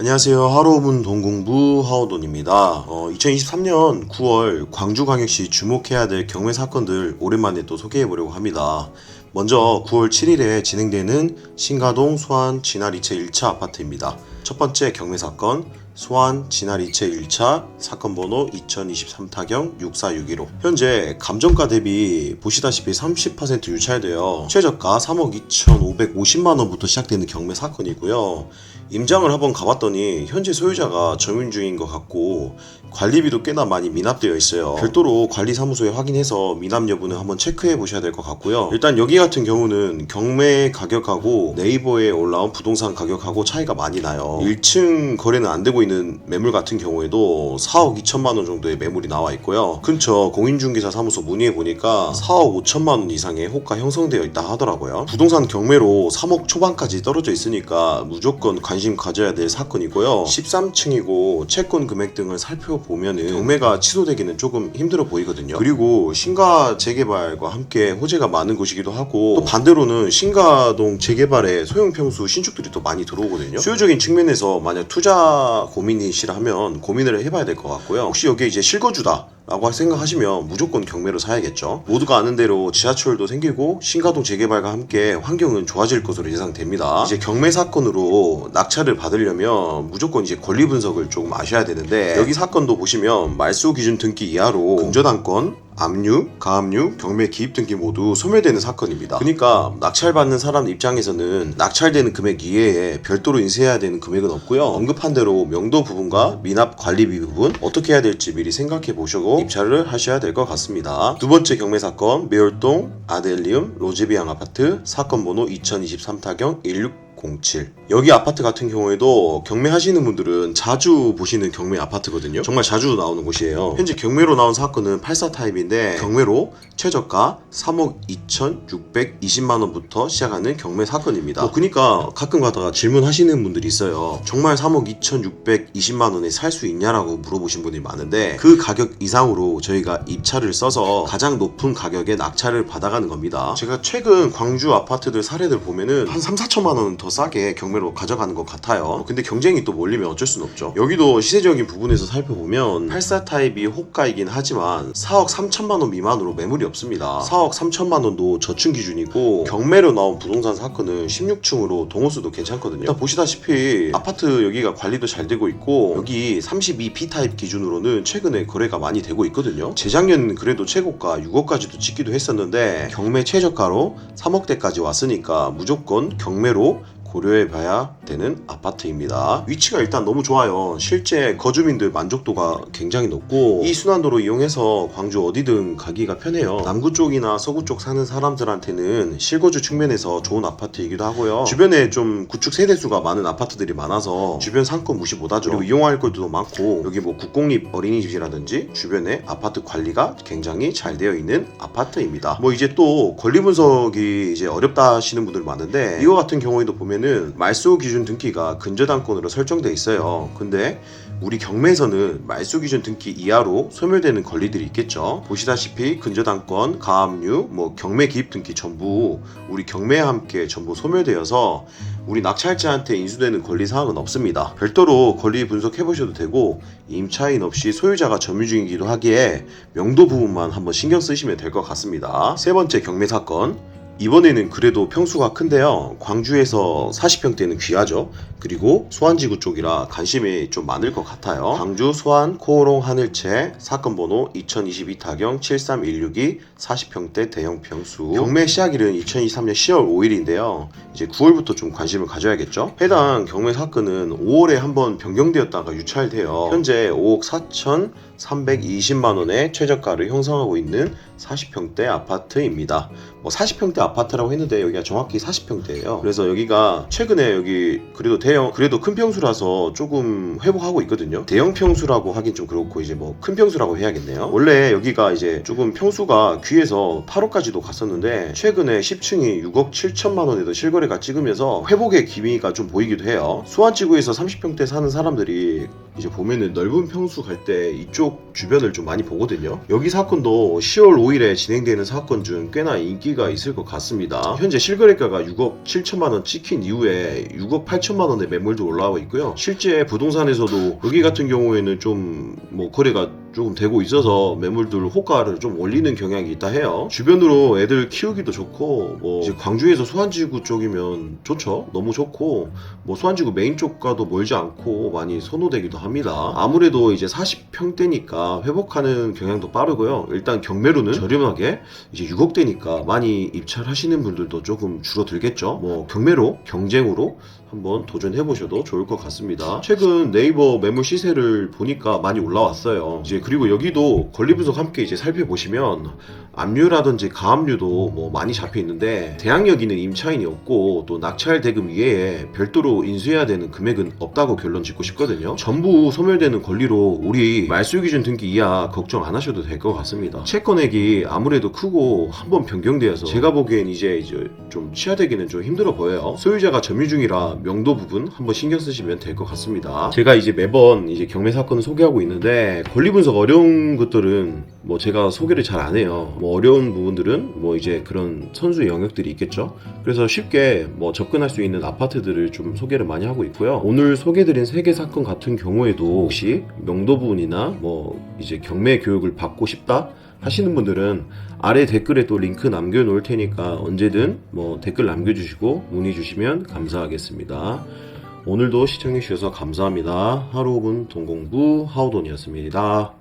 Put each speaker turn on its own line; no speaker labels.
안녕하세요. 하루오문 동공부 하오돈입니다. 어, 2023년 9월 광주광역시 주목해야 될 경매 사건들 오랜만에 또 소개해 보려고 합니다. 먼저 9월 7일에 진행되는 신가동 소환 진화리체 1차 아파트입니다. 첫 번째 경매 사건 소환 진화리체 1차 사건 번호 2023 타경 6461호 현재 감정가 대비 보시다시피 30% 유찰되어 최저가 3억 2,550만 원부터 시작되는 경매 사건이고요. 임장을 한번 가봤더니 현재 소유자가 점유 중인 것 같고 관리비도 꽤나 많이 미납되어 있어요. 별도로 관리사무소에 확인해서 미납 여부는 한번 체크해 보셔야 될 것 같고요. 일단 여기 같은 경우는 경매 가격하고 네이버에 올라온 부동산 가격하고 차이가 많이 나요. 1층 거래는 안 되고 있는 매물 같은 경우에도 4억 2천만 원 정도의 매물이 나와 있고요. 근처 공인중개사 사무소 문의해 보니까 4억 5천만 원 이상의 호가 형성되어 있다 하더라고요. 부동산 경매로 3억 초반까지 떨어져 있으니까 무조건 관심 가져야 될 사건이고요. 13층이고 채권 금액 등을 살펴보면은 경매가 취소되기는 조금 힘들어 보이거든요. 그리고 신가 재개발과 함께 호재가 많은 곳이기도 하고 또 반대로는 신가동 재개발에 소형 평수 신축들이 또 많이 들어오거든요. 수요적인 측면에서 만약 투자 고 민이시라면 고민을 해봐야 될 것 같고요. 혹시 여기 이제 실거주다. 라고 생각하시면 무조건 경매로 사야겠죠. 모두가 아는 대로 지하철도 생기고 신가동 재개발과 함께 환경은 좋아질 것으로 예상됩니다. 이제 경매 사건으로 낙찰을 받으려면 무조건 이제 권리 분석을 조금 아셔야 되는데 여기 사건도 보시면 말소 기준 등기 이하로 근저당권 압류, 가압류, 경매 기입 등기 모두 소멸되는 사건입니다. 그러니까 낙찰받는 사람 입장에서는 낙찰되는 금액 이외에 별도로 인쇄해야 되는 금액은 없고요. 언급한 대로 명도 부분과 미납 관리비 부분 어떻게 해야 될지 미리 생각해 보시고 입찰을 하셔야 될 것 같습니다. 두 번째 경매 사건 매월동 아델리움 로제비앙 아파트 사건 번호 2023 타경 16 07. 여기 아파트 같은 경우에도 경매하시는 분들은 자주 보시는 경매 아파트거든요. 정말 자주 나오는 곳이에요. 현재 경매로 나온 사건은 84 타입인데 경매로 최저가 3억 2,620만 원부터 시작하는 경매 사건입니다. 뭐 그러니까 가끔 가다가 질문하시는 분들이 있어요. 정말 3억 2,620만 원에 살 수 있냐라고 물어보신 분이 많은데 그 가격 이상으로 저희가 입찰을 써서 가장 높은 가격에 낙찰을 받아가는 겁니다. 제가 최근 광주 아파트들 사례들 보면은 한 3, 4천만 원더 싸게 경매로 가져가는 것 같아요. 근데 경쟁이 또 몰리면 어쩔 수는 없죠. 여기도 시세적인 부분에서 살펴보면 84 타입이 호가이긴 하지만 4억 3천만 원 미만으로 매물이 없습니다. 4억 3천만 원도 저층 기준이고 경매로 나온 부동산 사건은 16층으로 동호수도 괜찮거든요. 일단 보시다시피 아파트 여기가 관리도 잘 되고 있고 여기 32B 타입 기준으로는 최근에 거래가 많이 되고 있거든요. 재작년 그래도 최고가 6억까지도 찍기도 했었는데 경매 최저가로 3억대까지 왔으니까 무조건 경매로 고려해 봐야 되는 아파트입니다. 위치가 일단 너무 좋아요. 실제 거주민들 만족도가 굉장히 높고 이 순환도로 이용해서 광주 어디든 가기가 편해요. 남구 쪽이나 서구 쪽 사는 사람들한테는 실거주 측면에서 좋은 아파트이기도 하고요. 주변에 좀 구축 세대수가 많은 아파트들이 많아서 주변 상권 무시 못하죠. 그리고 이용할 것도 많고 여기 뭐 국공립 어린이집이라든지 주변에 아파트 관리가 굉장히 잘 되어 있는 아파트입니다. 뭐 이제 또 권리 분석이 이제 어렵다 하시는 분들 많은데 이거 같은 경우에도 보면 은 말소 기준 등기가 근저당권으로 설정돼 있어요. 근데 우리 경매에서는 말소 기준 등기 이하로 소멸되는 권리들이 있겠죠. 보시다시피 근저당권, 가압류, 뭐 경매 기입 등기 전부 우리 경매와 함께 전부 소멸되어서 우리 낙찰자한테 인수되는 권리 사항은 없습니다. 별도로 권리 분석해 보셔도 되고 임차인 없이 소유자가 점유 중이기도 하기에 명도 부분만 한번 신경 쓰시면 될 것 같습니다. 세 번째 경매 사건 이번에는 그래도 평수가 큰데요. 광주에서 40평대는 귀하죠. 그리고 소환지구 쪽이라 관심이 좀 많을 것 같아요. 광주 소환 코오롱 하늘채 사건 번호 2022 타경 73162 40평대 대형 평수. 경매 시작일은 2023년 10월 5일인데요. 이제 9월부터 좀 관심을 가져야겠죠. 해당 경매 사건은 5월에 한번 변경되었다가 유찰되어 현재 5억 4천 320만 원의 최저가를 형성하고 있는 40평대 아파트입니다. 뭐 40평대 아파트라고 했는데 여기가 정확히 40평대예요. 그래서 여기가 최근에 여기 그래도 대형 그래도 큰 평수라서 조금 회복하고 있거든요. 대형 평수라고 하긴 좀 그렇고 이제 뭐 큰 평수라고 해야겠네요. 원래 여기가 이제 조금 평수가 귀에서 8호까지도 갔었는데 최근에 10층이 6억 7천만 원에도 실거래가 찍으면서 회복의 기미가 좀 보이기도 해요. 수안지구에서 30평대 사는 사람들이 이제 보면은 넓은 평수 갈 때 이쪽 주변을 좀 많이 보거든요. 여기 사건도 10월 5일에 진행되는 사건 중 꽤나 인기가 있을 것 같습니다. 현재 실거래가가 6억 7천만 원 찍힌 이후에 6억 8천만 원의 매물도 올라오고 있고요. 실제 부동산에서도 여기 같은 경우에는 좀 뭐 거래가 조금 되고 있어서 매물들 호가를 좀 올리는 경향이 있다 해요. 주변으로 애들 키우기도 좋고 뭐 이제 광주에서 수안지구 쪽이면 좋죠. 너무 좋고 뭐 수안지구 메인 쪽과도 멀지 않고 많이 선호되기도 합니다. 아무래도 이제 40평대니까 회복하는 경향도 빠르고요. 일단 경매로는 저렴하게 이제 6억대니까 많이 입찰하시는 분들도 조금 줄어들겠죠. 뭐 경매로 경쟁으로 한번 도전해 보셔도 좋을 것 같습니다. 최근 네이버 매물 시세를 보니까 많이 올라왔어요. 이제 그리고 여기도 권리 분석 함께 이제 살펴보시면 압류라든지 가압류도 뭐 많이 잡혀 있는데 대항력이는 임차인이 없고 또 낙찰 대금 이외에 별도로 인수해야 되는 금액은 없다고 결론 짓고 싶거든요. 전부 소멸되는 권리로 우리 말소 기준 등기 이하 걱정 안 하셔도 될 것 같습니다. 채권액이 아무래도 크고 한번 변경되어서 제가 보기엔 이제 이제 좀 취하되기는 좀 힘들어 보여요. 소유자가 점유 중이라 명도 부분 한번 신경 쓰시면 될 것 같습니다. 제가 이제 매번 이제 경매 사건을 소개하고 있는데 권리 분석 어려운 것들은 뭐 제가 소개를 잘 안 해요. 뭐 어려운 부분들은 뭐 이제 그런 선수 영역들이 있겠죠. 그래서 쉽게 뭐 접근할 수 있는 아파트들을 좀 소개를 많이 하고 있고요. 오늘 소개드린 세개 사건 같은 경우에도 혹시 명도 부분이나 뭐 이제 경매 교육을 받고 싶다 하시는 분들은 아래 댓글에 또 링크 남겨놓을 테니까 언제든 뭐 댓글 남겨주시고 문의 주시면 감사하겠습니다. 오늘도 시청해주셔서 감사합니다. 하루 5분 동공부 하우돈이었습니다.